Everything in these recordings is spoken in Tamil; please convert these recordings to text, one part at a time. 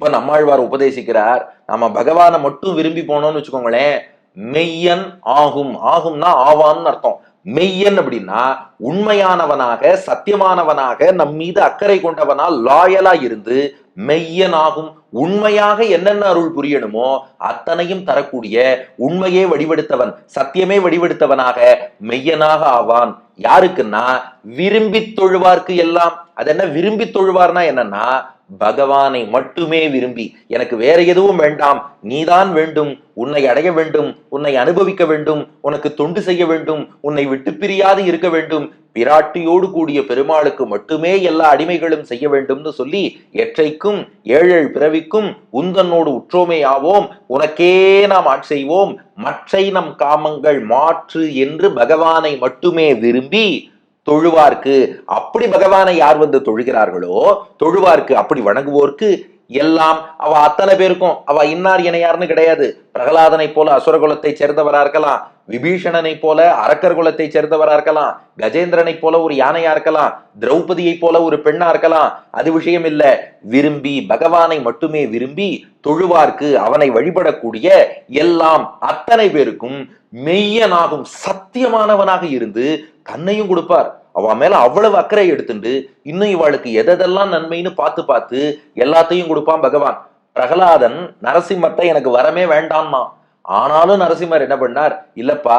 இப்ப நம்மாழ்வார் உபதேசிக்கிறார் நம்ம பகவானை மட்டும் விரும்பி போனோம்னு வச்சுக்கோங்களேன் மெய்யன் ஆகும். ஆகும்னா ஆவான்னு அர்த்தம். மெய்யன் அப்படின்னா உண்மையானவனாக சத்தியமானவனாக நம் மீது அக்கறை கொண்டவனா லாயலா இருந்து மெய்யன் ஆகும். உண்மையாக என்னென்ன அருள் புரியணுமோ அத்தனையும் தரக்கூடிய உண்மையே வடிவெடுத்தவன் சத்தியமே வடிவெடுத்தவனாக மெய்யனாக ஆவான். யாருக்குன்னா விரும்பி தொழுவார்க்கு எல்லாம். அது என்ன விரும்பி தொழுவார்னா என்னன்னா பகவானை மட்டுமே விரும்பி எனக்கு வேற எதுவும் வேண்டாம் நீதான் வேண்டும் உன்னை அடைய வேண்டும் உன்னை அனுபவிக்க வேண்டும் உனக்கு தொண்டு செய்ய வேண்டும் உன்னை விட்டு பிரியாது இருக்க வேண்டும் பிராட்டியோடு கூடிய பெருமாளுக்கு மட்டுமே எல்லா அடிமைகளும் செய்ய வேண்டும்னு சொல்லி எற்றைக்கும் ஏழல் பிறவிக்கும் உந்தன்னோடு உற்றோமே ஆவோம் உனக்கே நாம் ஆட்செய்வோம் மற்றை நம் காமங்கள் மாற்று என்று பகவானை மட்டுமே விரும்பி தொழுவார்க்கு. அப்படி பகவானை யார் வந்து தொழுகிறார்களோ தொழுவார்க்கு அப்படி வணங்குவோர்க்கு எல்லாம் அவ அத்தனை பேருக்கும் அவ இன்னார் இணையார்னு கிடையாது. பிரகலாதனை போல அசுரகுலத்தை சேர்ந்தவரா இருக்கலாம் விபீஷணனை போல அரக்கர் குலத்தை சேர்ந்தவரா இருக்கலாம் கஜேந்திரனை போல ஒரு யானையா இருக்கலாம் திரௌபதியை போல ஒரு பெண்ணா இருக்கலாம். அது விஷயம் இல்ல. விரும்பி பகவானை மட்டுமே விரும்பி தொழுவார்க்கு அவனை வழிபடக்கூடிய எல்லாம் அத்தனை பேருக்கும் மெய்யனாகும் சத்தியமானவனாக இருந்து தன்னையும் கொடுப்பார். அவ மேல அவ்வளவு அக்கறை எடுத்துண்டு இன்னும் இவாளுக்கு எதெல்லாம் நன்மைன்னு பார்த்து பார்த்து எல்லாத்தையும் கொடுப்பான் பகவான். பிரகலாதன் நரசிம்மத்தை எனக்கு வரமே வேண்டாமா ஆனாலும் நரசிம்மர் என்ன பண்ணார்? இல்லப்பா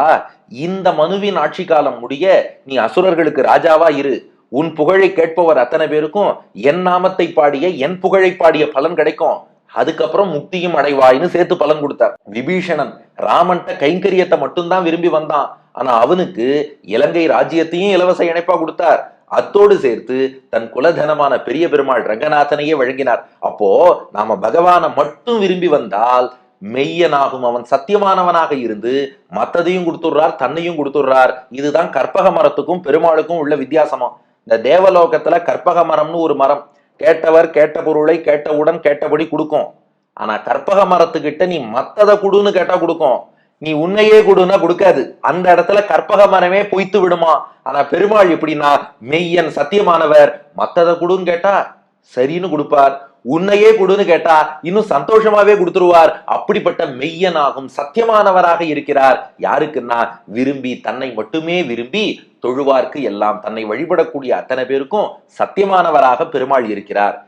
இந்த மனுவின் ஆட்சி காலம் முடிய நீ அசுரர்களுக்கு ராஜாவா இரு. உன் புகழை கேட்பவர் அத்தனை பேருக்கும் என் நாமத்தை பாடிய என் புகழை பாடிய பலன் கிடைக்கும். அதுக்கப்புறம் முக்தியும் அடைவாய்னு சேர்த்து பலன் கொடுத்தார். விபீஷணன் ராமன்ட்ட கைங்கரியத்தை மட்டும்தான் விரும்பி வந்தான். ஆனா அவனுக்கு இலங்கை ராஜ்யத்தையும் இலவச இணைப்பா கொடுத்தார். அத்தோடு சேர்த்து தன் குலதனமான பெரிய பெருமாள் ரங்கநாதனையே வழங்கினார். அப்போ நாம பகவானை மட்டும் விரும்பி வந்தால் மெய்யனாகும் அவன் சத்தியமானவனாக இருந்து மத்ததையும் கொடுத்துடுறார் தன்னையும் கொடுத்துடுறார். இதுதான் கற்பக மரத்துக்கும் பெருமாளுக்கும் உள்ள வித்தியாசமா இந்த தேவலோகத்துல கற்பக மரம்னு ஒரு மரம். கேட்டவர் கேட்ட பொருளை கேட்டவுடன் கேட்டபடி கொடுக்கும். ஆனா கற்பக மரத்துக்கிட்ட நீ மத்ததை கொடுன்னு கேட்டா கொடுக்கும். நீ உன்னையே கொடுன்னா கொடுக்காது. அந்த இடத்துல கற்பக மரமே பொய்த்து விடுமா? ஆனா பெருமாள் எப்படின்னா மெய்யன் சத்தியமானவர். மத்தத குடுன்னு கேட்டா சரின்னு கொடுப்பார். உன்னையே கொடுன்னு கேட்டா இன்னும் சந்தோஷமாவே கொடுத்துருவார். அப்படிப்பட்ட மெய்யனாகும் சத்தியமானவராக இருக்கிறார். யாருக்குன்னா விரும்பி தன்னை மட்டுமே விரும்பி தொழுவார்க்கு எல்லாம் தன்னை வழிபடக்கூடிய அத்தனை பேருக்கும் சத்தியமானவராக பெருமாள் இருக்கிறார்.